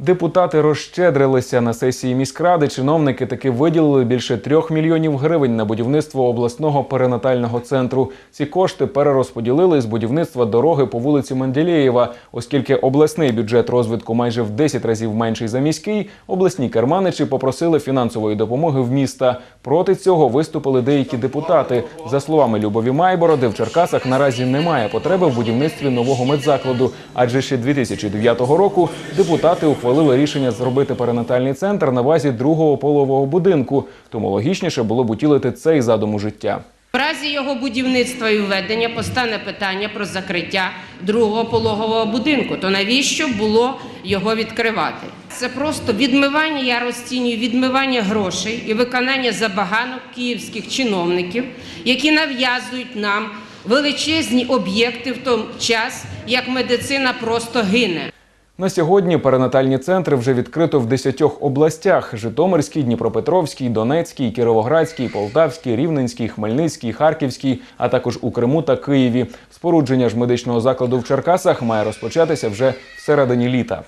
Депутати розщедрилися на сесії міськради. Чиновники таки виділили більше трьох мільйонів гривень на будівництво обласного перинатального центру. Ці кошти перерозподілили з будівництва дороги по вулиці Менделєєва. Оскільки обласний бюджет розвитку майже в 10 разів менший за міський, обласні керманичі попросили фінансової допомоги в міста. Проти цього виступили деякі депутати. За словами Любові Майбороди, в Черкасах наразі немає потреби в будівництві нового медзакладу, адже ще 2009 року депутати ухвалили рішення зробити перинатальний центр на базі другого полового будинку. Тому логічніше було б утілити цей задум у життя. В разі його будівництва і введення постане питання про закриття другого пологового будинку. То навіщо було його відкривати? Це просто відмивання, я розцінюю відмивання грошей і виконання забаганок київських чиновників, які нав'язують нам величезні об'єкти в той час, як медицина просто гине. На сьогодні перинатальні центри вже відкрито в 10 областях: Житомирській, Дніпропетровській, Донецькій, Кіровоградській, Полтавській, Рівненській, Хмельницькій, Харківській, а також у Криму та Києві. Спорудження ж медичного закладу в Черкасах має розпочатися вже всередині літа.